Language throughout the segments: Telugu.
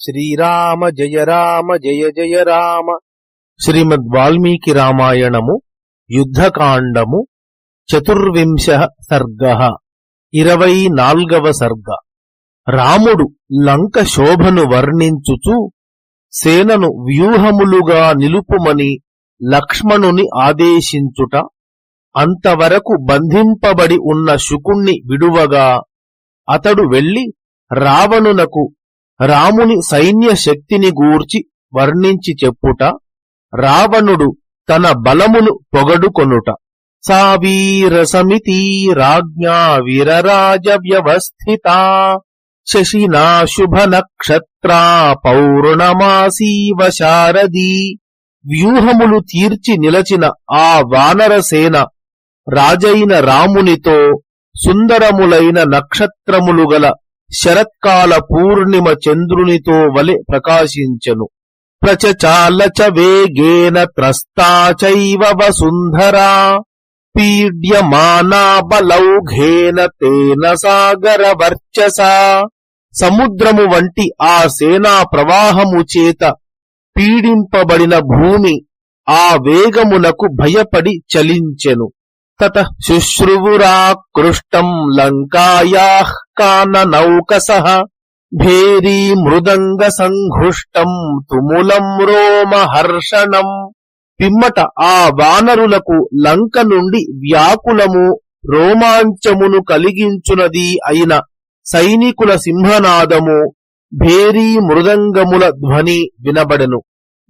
శ్రీరామ జయ రామ జయ జయ రామ. శ్రీమద్ వాల్మీకి రామాయణము యుద్ధకాండము చతుర్వింశ సర్గ ఇరవై నాల్గవ సర్గ. రాముడు లంక శోభను వర్ణించుచు సేనను వ్యూహములుగా నిలుపుమని లక్ష్మణుని ఆదేశించుట అంతవరకు బంధింపబడి ఉన్న శుకుణ్ణి విడువగా అతడు వెళ్ళి రావణునకు రాముని సైన్య శక్తిని గూర్చి వర్ణించి చెప్పుట రావణుడు తన బలమును పొగడుకొనుట. సావీర సమితి రాజ్ఞా వీరరాజ వ్యవస్థిత. శశినా శుభ నక్షత్రా పౌర్ణమాసీవ శారదీ. వ్యూహములు తీర్చి నిలచిన ఆ వానరసేన రాజైన రామునితో సుందరములైన నక్షత్రములు గల శరత్కాల పూర్ణిమ చంద్రునితో వలె ప్రకాశించెను. ప్రచచాలచ చ వేగేన త్రస్తా చైవ వసుంధరా. పీడ్యమానా బలౌఘేన తేన సాగర వర్చస సముద్రము వంటి ఆ సేనా ప్రవాహము చేత పీడింపబడిన భూమి ఆ వేగమునకు భయపడి చలించెను. తత శుశ్రువురాకృష్టం లంకాయా. కాననౌకసః భేరీ మృదంగ సంఘుష్టం తుములం రోమహర్షణం పిమ్మట ఆ వానరులకు లంక నుండి వ్యాకులము రోమాంచమును కలిగించునది అయిన సైనికుల సింహనాదము భేరీ మృదంగముల ధ్వని వినబడెను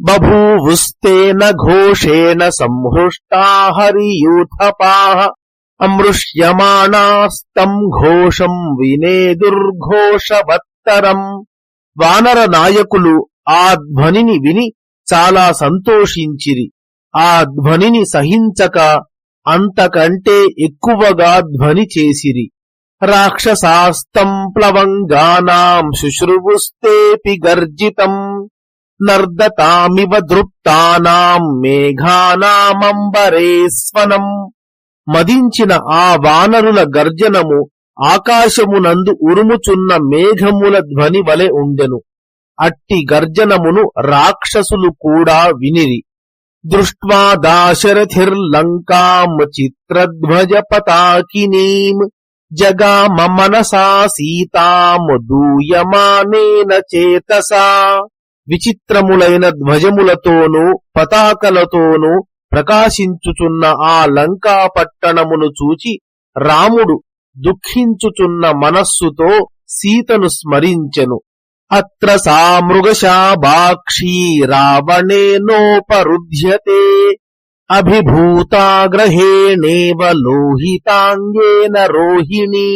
బభూవుస్తేన ఘోషేణ సంహృష్టా హరియూథపాః అమృష్యమాణాస్తం ఘోషం వినేదుర్ఘోషవత్తరం వానర నాయకులు ఆ ధ్వనిని విని చాలా సంతోషించిరి ఆ ధ్వనిని సహించక అంతకంటే ఎక్కువగా ధ్వని చేసిరి రాక్షసాస్తం ప్లవంగానాం శుశ్రువుస్తేపి గర్జితం నర్దతామివ దృప్తానాం మేఘానామంబరేస్వనం మదించిన ఆ వానరుల గర్జనము ఆకాశమునందు ఉరుముచున్న మేఘముల ధ్వని వలె ఉండెను. అట్టి గర్జనమును రాక్షసులు కూడా వినిరి. దృష్ట్వా దాశరథిర్లంకాం చిత్రధ్వజ పతాకినీం జగామ మనసా సీతాం దూయమానేన చేతసా. విచిత్రములైన ధ్వజములతోనూ పతాకలతోనూ ప్రకాశించుచున్న ఆ లంకా పట్టణమును చూచి రాముడు దుఃఖించుచున్న మనస్సుతో సీతను స్మరించెను. అత్ర సా మృగశాభాక్షీ రావణేనోపరుధ్యతే అభిభూతాగ్రహేణేవ లోహితాంగేన రోహిణి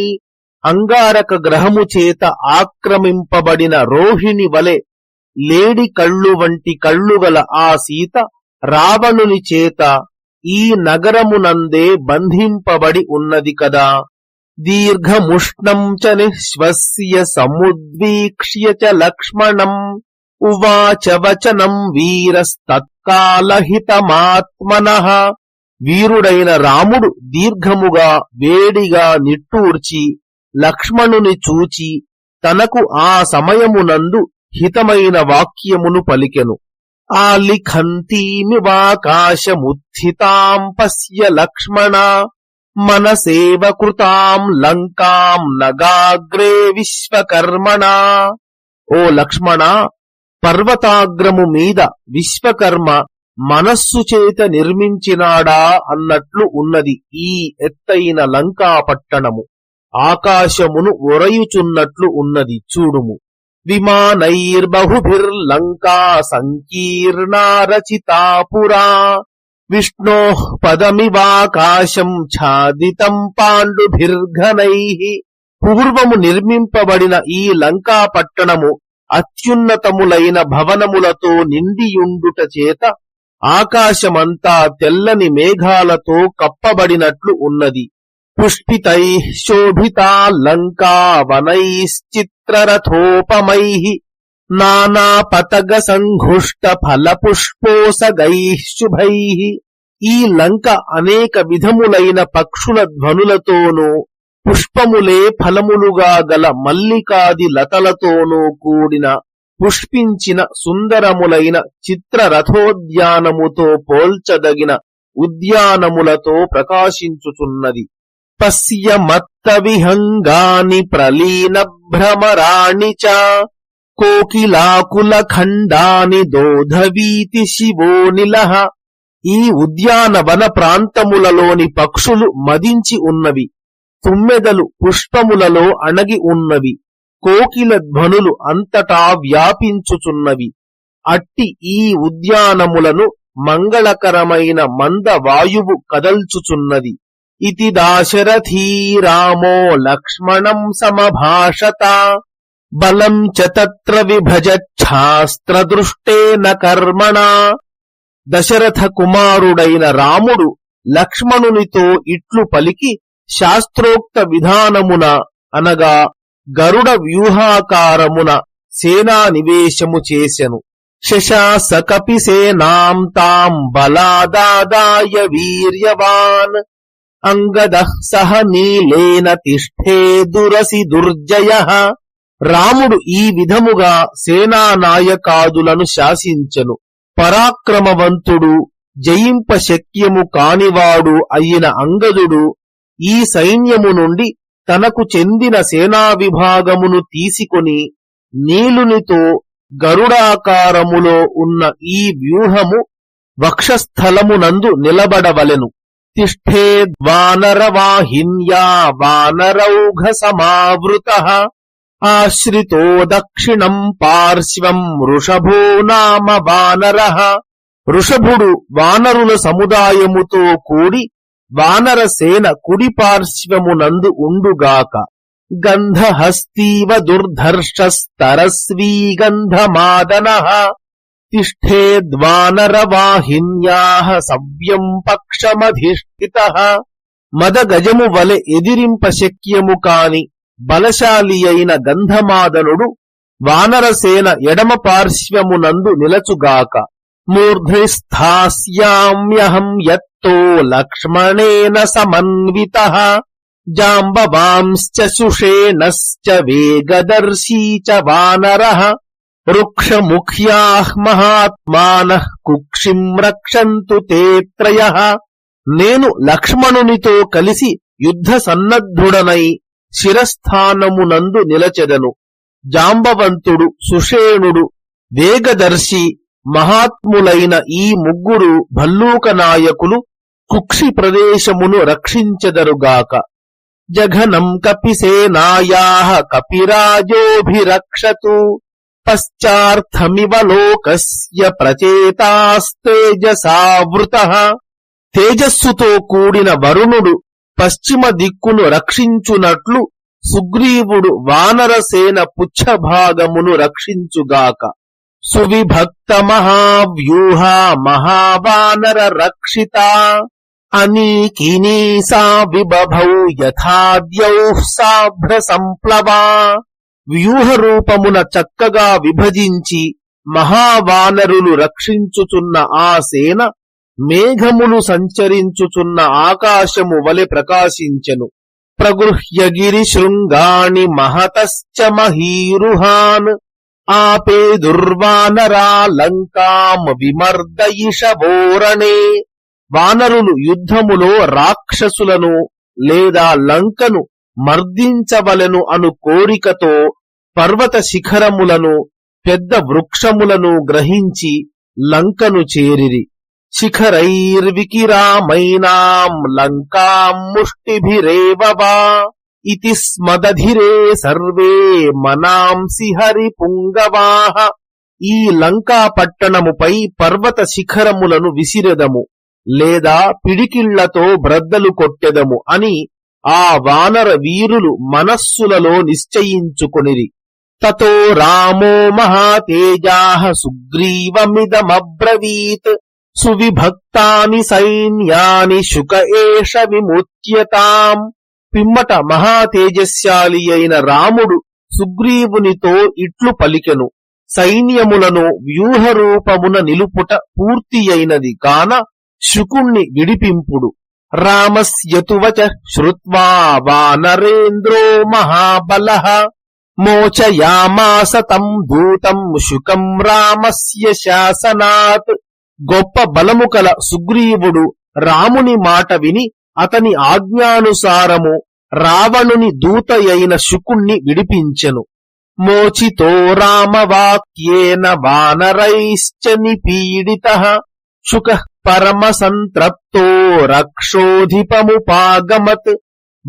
అంగారక గ్రహము చేత ఆక్రమింపబడిన రోహిణి వలె లేడి కళ్ళు వంటి కళ్ళుగల ఆ సీత రావణుని చేత ఈ నగరమునందే బంధింపబడి ఉన్నది కదా. దీర్ఘముష్ణం చ నిశ్వస్య సముద్వీక్ష్య చ లక్ష్మణం ఉవాచ వచనం వీరస్తత్కాలహితమాత్మన. వీరుడైన రాముడు దీర్ఘముగా వేడిగా నిట్టూర్చి లక్ష్మణుని చూచి తనకు ఆ సమయమునందు హితమైన వాక్యమును పలికెను. ఆలిఖంతీమివాకాశముత్థితాం పశ్య లక్ష్మణ మనసేవ కృతాం లంకాం నగాగ్రే విశ్వకర్మణ ఓ లక్ష్మణ పర్వతాగ్రము మీద విశ్వకర్మ మనస్సు చేత నిర్మించినాడా అన్నట్లు ఉన్నది ఈ ఎత్తైన లంకా పట్టణము. ఆకాశమును ఒరయుచున్నట్లు ఉన్నది చూడుము. విమానైర్బహుభిర్లంకా సంకీర్ణా రచితా పురా విష్ణో పదమివాకాశం ఛాదితం పాండుభిర్ఘనై పూర్వము నిర్మింపబడిన ఈ లంకా పట్టణము అత్యున్నతములైన భవనములతో నిండియుండుట చేత ఆకాశమంతా తెల్లని మేఘాలతో కప్పబడినట్లు ఉన్నది। పుష్పితై శోభితా లంకా వనైశ్చిత్ నానాపతగ సంఘుష్ట ఫల పుష్పోసగై ఈ లంక అనేక విధములైన పక్షుల ధ్వనులతోనూ పుష్పములే ఫలములుగా గల మల్లికాది లతలతోనూ కూడిన పుష్పించిన సుందరములైన చిత్రరథోద్యానముతో పోల్చదగిన ఉద్యానములతో ప్రకాశించుచున్నది. పశ్య మత్తవిహంగాని ప్రలీన భ్రమరాణి చ కోకిలాకుల ఖండాని దోధవీతి శివోనిలహ ఈ ఉద్యానవన ప్రాంతములలోని పక్షులు మదించి ఉన్నవి. తుమ్మెదలు పుష్పములలో అణగి ఉన్నవి. కోకిల ధ్వనులు అంతటా వ్యాపించుచున్నవి. అట్టి ఈ ఉద్యానములను మంగళకరమైన మంద వాయువు కదల్చుచున్నది. इति దాశరథీ రామో లక్ష్మణం సమభాషత బలం చ తత్ర విభజచ్ఛాస్త్రదృష్టేన కర్మణ దశరథ కుమారుడైన రాముడు లక్ష్మణునితో ఇట్లు పలికి శాస్త్రోక్త విధానమున అనగా గరుడ వ్యూహాకారమున సేనా నివేశము చేసెను। శశాసకపి సేనాం తాం బలాదాదాయ వీర్యవాన్। అంగద సహ నీలేన తిష్ఠే దురసి దుర్జయ. రాముడు ఈ విధముగా సేనానాయకాదులను శాసించెను. పరాక్రమవంతుడు జయింప శక్యము కానివాడు అయిన అంగదుడు ఈ సైన్యము నుండి తనకు చెందిన సేనా విభాగమును తీసుకొని నీలునితో గరుడాకారములో ఉన్న ఈ వ్యూహము వక్షస్థలమునందు నిలబడవలెను. తిష్ఠేద్వానరవాహిన్యా వానరౌఘ సమావృత ఆశ్రితో దక్షిణం పార్శ్వం వృషభో నామ వానర వృషభుడు వానరుల సముదాయముతో కూడి వానర సేన కుడి పార్శ్వమునందు ఉండుగాక. గంధహస్తీవ దుర్ధర్షస్తరస్వీ గంధమాదన తిష్ఠేద్వానరవాహిన్యా సవ్యం పక్షమధిష్ఠిత మదగజము వలె ఎదిరింప శక్యము కాని బలశాలి అయిన గంధమాదనుడు వానరసేన ఎడమ పార్శ్వమునందు నిలచుగాక మూర్ధ్నిస్థాస్యామ్యహం యత్తో లక్ష్మణేన సమన్విత జాంబవాంశ్చ సుషేణశ్చ వేగదర్శీ చ వానరః వృక్షముఖ్యాః మహాత్మానః కుక్షిం రక్షంతు తే త్రయః. నేను లక్ష్మణునితో కలిసి యుద్ధ సన్నద్ధుడనై శిరస్థానమునందు నిలచెదను. జాంబవంతుడు సుషేణుడు వేగదర్శి మహాత్ములైన ఈ ముగ్గురు భల్లూక నాయకులు కుక్షి ప్రదేశమును రక్షించెదరుగాక. జఘనం కపిసేనాయా కపిరాజోభిరక్షతు. పశ్చార్థమివ లోకస్య ప్రచేతాస్తేజసావృత తేజస్సుతో కూడిన వరుణుడు పశ్చిమ దిక్కును రక్షించునట్లు సుగ్రీవుడు వానరసేన పుచ్చభాగమును రక్షించుగాక. సువిభక్త మహావ్యూహ మహావానర రక్షిత. అనీకినీ సా విబభౌ యథాద్యౌ సాభ్ర సంప్లవా వ్యూహ రూపమున చక్కగా విభజించి మహావానరులు రక్షించుచున్న ఆ సేన మేఘములు సంచరించుచున్న ఆకాశము వలె ప్రకాశించెను. ప్రగృహ్యగిరి శృంగాణి మహతశ్చ మహీరుహాన్ ఆపే దుర్వానరాలంకాం విమర్దయిషవోరణే వానరులు యుద్ధములో రాక్షసులను లేదా లంకను మర్దించవలెను అను కోరికతో పర్వత శిఖరములను పెద్ద వృక్షములను గ్రహించి లంకను చేరిరి. శిఖరైర్వికిరామైనాం లంకాం ముష్టిభిరేవవా ఇతి స్మదధిరే సర్వే మనాంసి హరిపుంగవాహ ఈ లంకా పట్టణముపై పర్వత శిఖరములను విసిరెదము లేదా పిడికిళ్ళతో బ్రద్దలు కొట్టెదము అని ఆ వానర వీరులు మనస్సులలో నిశ్చయించుకొనిరి. తతో రామో మహాతేజా సుగ్రీవమిదమబ్రవీత్. సువిభక్తాని సైన్యాని శుక ఏష విముచ్యతాం. పిమ్మట మహాతేజస్శాలి అయిన రాముడు సుగ్రీవునితో ఇట్లు పలికెను. సైన్యములను వ్యూహరూపమున నిలుపుట పూర్తి అయినది కాన శుకుణ్ణి విడిపింపుడు. రామస్యతువచ శ్రుత్వా వానరేంద్రో మహాబల. మోచయామాస తం దూతం శుకం రామస్య శాసనాత్. గొప్ప బలము కల సుగ్రీవుడు రాముని మాట విని అతని ఆజ్ఞానుసారము రావణుని దూతయైన శుకుణ్ణి విడిపించెను. మోచితో రామవాక్యేన వానరైశ్చ నిపీడిత. శుక పరమ సంతృప్తో రక్షోధిపముపాగమత్.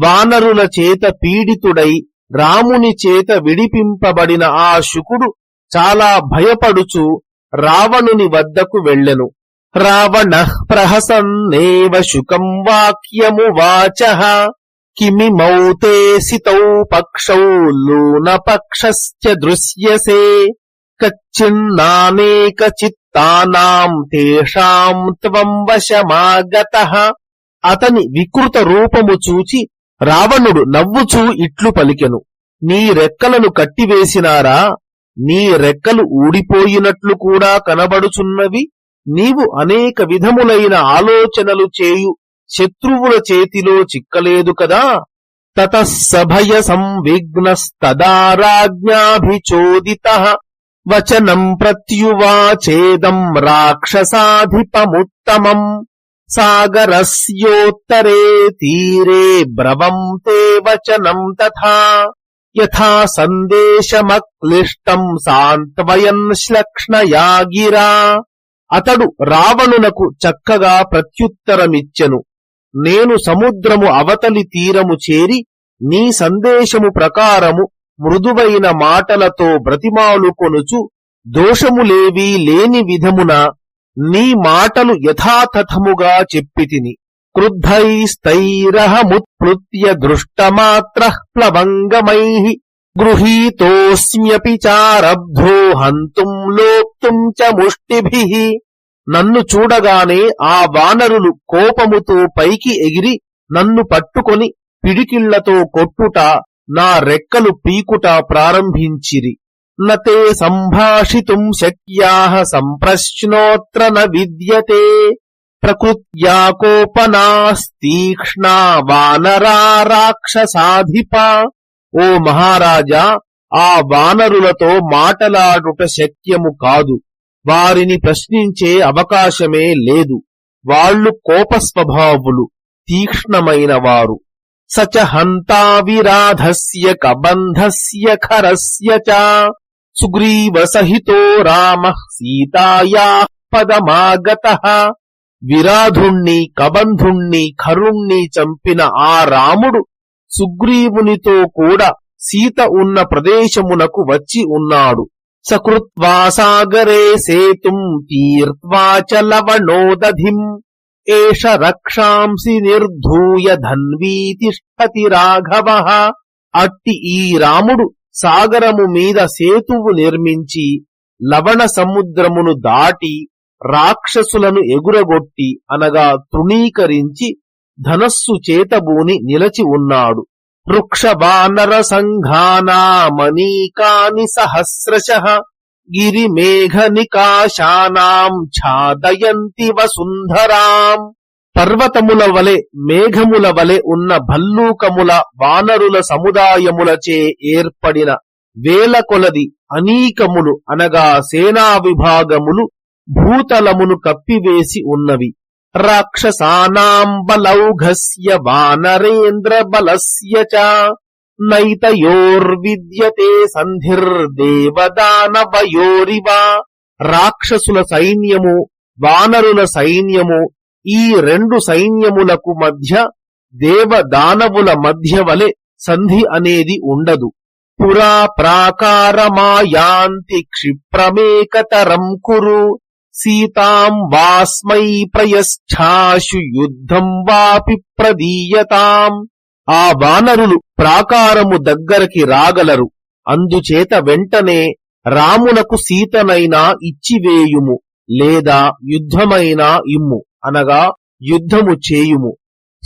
వానరుల చేత పీడితుడై రాముని చేత విడిపింపబడిన ఆ శుకుడు చాలా భయపడుచు రావణుని వద్దకు వెళ్ళెను. రావణ ప్రహసన్నేవ శుకం వాక్యము వాచ. కిమిమౌతే సితౌ పక్షౌ లూన పక్షశ్చ దృశ్యసే. కచ్చిన్నానేక చిత్తానాం తేషాం త్వం వశమాగత. అతని వికృత రూపము చూచి రావణుడు నవ్వుచూ ఇట్లు పలికెను. నీ రెక్కలను కట్టివేసినారా? నీ రెక్కలు ఊడిపోయినట్లు కూడా కనబడుచున్నవి? నీవు అనేక విధములైన ఆలోచనలు చేయు శత్రువుల చేతిలో చిక్కలేదు కదా? తతసభయ సంవిఘ్నస్తదారాజ్ఞాభిచోదిత. వచనం ప్రత్యువాచేదం రాక్షసాధిపముత్తమం. సాగరస్యోత్తరే తీరే బ్రవం తే వచనం తథా యథా సందేశమక్లిష్టం సాంత్వయన్ శ్లక్ష్ణయా గిరా అతడు రావణునకు చక్కగా ప్రత్యుత్తరమిచ్చెను నేను సముద్రము అవతలి తీరము చేరి నీ సందేశము ప్రకారము మృదువైన మాటలతో బ్రతిమాలుకొనుచు దోషములేవీ లేని విధమున నీ మాటలు యథాతథముగా చెప్పితిని. క్రుద్ధైస్తైరహముత్ప్లుత్య దృష్టమాత్ర ప్లవంగమై. గృహీతోస్మ్యపి చారబ్ధో హంతుం లోప్తుం చ ముష్టిభి. నన్ను చూడగానే ఆ వానరులు కోపముతో పైకి ఎగిరి నన్ను పట్టుకొని పిడికిళ్ళతో కొట్టుట నా రెక్కలు పీకుట ప్రారంభించిరి. నతే సంభాషితుం శక్యా సంప్రశ్నోత్ర న విద్యతే. ప్రకృత్యా కోపనాస్తీక్ష్ణా వానరా రాక్షసాధిప. ఓ మహారాజా ఆ వానరులతో మాటలాడుట శక్యము కాదు. వారిని ప్రశ్నించే అవకాశమే లేదు. వాళ్ళు కోపస్వభావులు తీక్ష్ణమైన వారు. సచ హంతా విరాధస్య కబంధస్య ఖరస్య చ. సుగ్రీవసహితో రామ సీతాయా పదమాగత విరాధుణ్ణి కబంధుణ్ణి ఖరుణ్ణి చంపిన ఆ రాముడు సుగ్రీవునితో కూడా సీత ఉన్న ప్రదేశమునకు వచ్చి ఉన్నాడు। సకృత్వా సాగరే సేతుం తీర్త్వా లవణోదధిం। ఏష రక్షాంసి నిర్ధూయ ధన్వీ తిష్టతి రాఘవ। అట్టి ఈ రాముడు సాగరము మీద సేతువు నిర్మించి లవణ సముద్రమును దాటి రాక్షసులను ఎగురగొట్టి అనగా తృణీకరించి ధనస్సు చేతబూని నిలచి ఉన్నాడు. వృక్షవానర సంఘానామనీకాని సహస్రశ గిరిమేఘ నికాశానాం ఛాదయంతి వసుంధరాం పర్వతముల వలె మేఘముల వలె ఉన్న భల్లూకముల వానరుల సముదాయములచే ఏర్పడిన వేల కొలది అనీకములు అనగా సేనా విభాగములు భూతలమును కప్పివేసి ఉన్నవి. రాక్షసానాం బలౌఘస్య వానరేంద్ర బలస్య చ నైతయోర్విద్యతే సంధిర్దేవదానవయోరివ. రాక్షసుల సైన్యము వానరుల సైన్యము ఈ రెండు సైన్యములకు మధ్య దేవదానవుల మధ్య వలె సంధి అనేది ఉండదు. పురా ప్రాకారమాయాంతి క్షిప్రమేకతరం కురు. సీతాం వాస్మై ప్రయశ్చాశు యుద్ధం వాపి ప్రదీయతాం. ఆ వానరులు ప్రాకారము దగ్గరకి రాగలరు. అందుచేత వెంటనే రామునకు సీతనైనా ఇచ్చివేయుము లేదా యుద్ధమైనా ఇమ్ము. అనగా యుద్ధము చేయుము.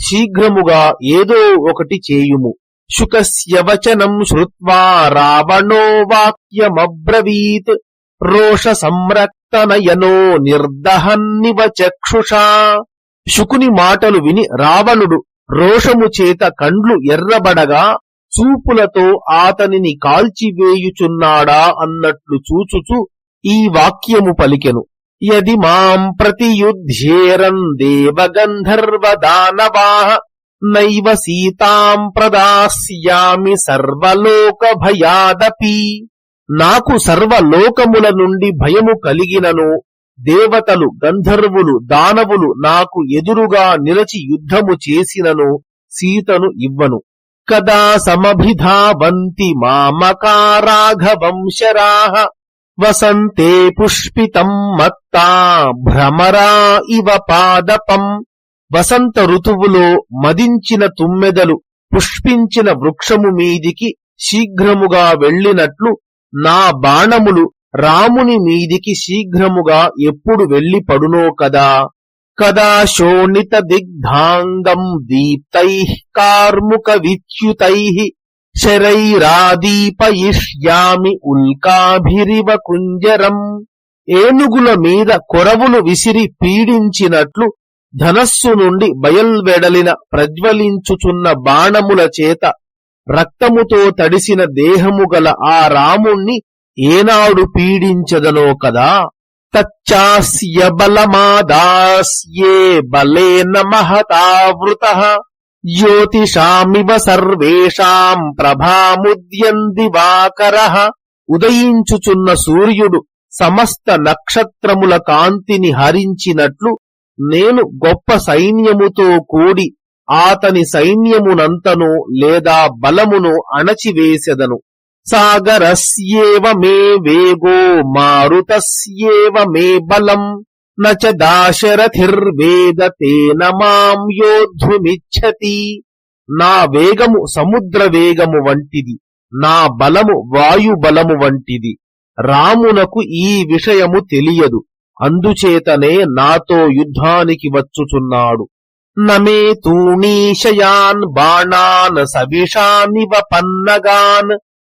శీఘ్రముగా ఏదో ఒకటి చేయుము. శుకస్య వచనం శ్రుత్వా రావణో వాక్యమబ్రవీత్. రోష సంరక్తనయనో నిర్దహన్నివ చక్షుషా. శుకుని మాటలు విని రావణుడు రోషము చేత కండ్లు ఎర్రబడగా చూపులతో ఆతనిని కాల్చివేయుచున్నాడా అన్నట్లు చూచుచు ఈ వాక్యము పలికెను. యది మాం ప్రతియుధ్యేరన్ దేవగంధర్వదానవా నైవ సీతాం ప్రదాస్యామి సర్వలోక భయాదపి నాకు సర్వలోకముల నుండి భయము కలిగినను దేవతలు గంధర్వులు దానవులు నాకు ఎదురుగా నిలచి యుద్ధము చేసినను సీతను ఇవ్వను. కదా సమభిధావంతి మామకారాఘవంశరాహ వసంతే పుష్పితం మత్తా భ్రమరా ఇవ పాదపం. వసంత ఋతువులో మదించిన తుమ్మెదలు పుష్పించిన వృక్షము మీదికి శీఘ్రముగా వెళ్ళినట్లు నా బాణములు రాముని మీదికి శీఘ్రముగా ఎప్పుడు వెళ్ళి పడునో కదా. కదా శోణిత దిగ్ధాంగం దీప్తై కార్ముక విచ్యుతై శరైరాదీపయిష్యామి ఉల్కాభిరివ కుంజరం. ఏనుగుల మీద కొరవులు విసిరి పీడించినట్లు ధనస్సు నుండి బయల్వెడలిన ప్రజ్వలించుచున్న బాణముల చేత రక్తముతో తడిసిన దేహము గల ఆ రాముణ్ణి ఏనాడు పీడించదనో కదా? తచ్చాస్య బలమాదాస్యే బలేన మహతావృత జ్యోతిషామివ సర్వేషాం ప్రభాముద్యం దివాకర ఉదయించుచున్న సూర్యుడు సమస్త నక్షత్రముల కాంతిని హరించినట్లు నేను గొప్ప సైన్యముతో కూడి ఆతని సైన్యమునంతను లేదా బలమును అణచివేసెదను। సాగరస్యేవ మే వేగో మారుతస్యేవ మే బలం। నచ దాశరథిర్వేద తేన మాం యోద్ధుమిచ్చతి. నా వేగము సముద్ర వేగము వంటిది నా బలము వాయు బలము వంటిది. రామునకు ఈ విషయము తెలియదు అందుచేతనే నాతో యుద్ధానికి వచ్చుచున్నాడు. నమే తూణీశయాన్ బాణాన్ సవిషానివ పన్నగాన్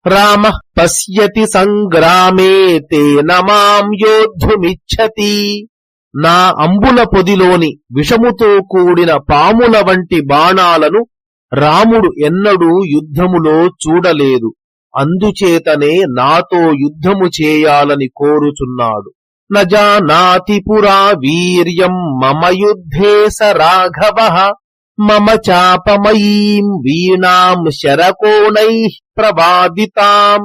రామ పశ్యతి సంగ్రామే తేన మాం యోద్ధుమిచ్చతి. నా అంబుల పొదిలోని విషముతో కూడిన పాముల వంటి బాణాలను రాముడు ఎన్నడూ యుద్ధములో చూడలేదు. అందుచేతనే నాతో యుద్ధము చేయాలని కోరుచున్నాడు. నజానాతి పురా వీర్యం మమ యుద్ధే స రాఘవ మమ చాపమయీం వీణాం శరకోణై ప్రవాదితాం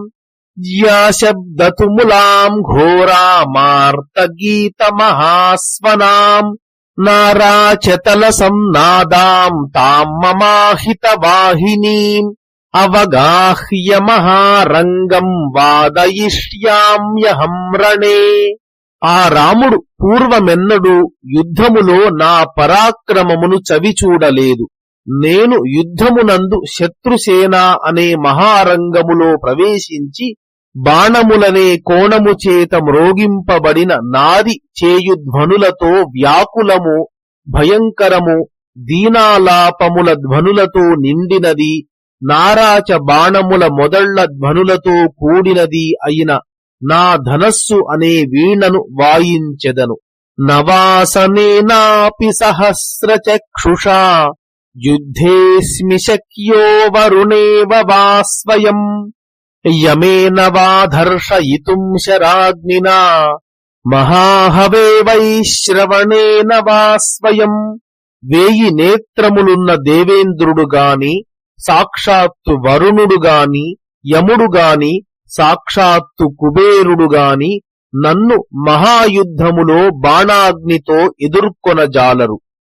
జ్యాశబ్దతుములాం ఘోరామార్తగీతమహాస్వనాం నారాచతల సంనాదాం తాం మమాహిత వాహినీం అవగాహ్య మహారంగం వాదయిష్యామ్యహం రణే. ఆ రాముడు పూర్వమెన్నడూ యుద్ధములో నా పరాక్రమమును చవిచూడలేదు. నేను యుద్ధమునందు శత్రుసేన అనే మహారంగములో ప్రవేశించి బాణములనే కోణము చేత మ్రోగింపబడిన నాది చేయుధ్వనులతో వ్యాకులము భయంకరము దీనాలాపముల ధ్వనులతో నిండినది నారాచ బాణముల మొదళ్ళ ధ్వనులతో కూడినది అయిన నా ధనస్సు అనే వీణను వాయించెదను. నవాసనేనాపి సహస్రచక్షుషా. యుద్ధేస్మి శక్యో వరుణేవ వా స్వయం యమేన వాధర్షయితుం శరాగ్నినా మహాహవే వైశ్రవణేన వా స్వయం వేయి నేత్రములున్న దేవేంద్రుడు గాని సాక్షాత్తు వరుణుడు గాని యముడు గాని సాక్షాత్తు కుబేరుడు గాని నన్ను మహాయుద్ధములో బాణాగ్నితో ఎదుర్కొనజాలరు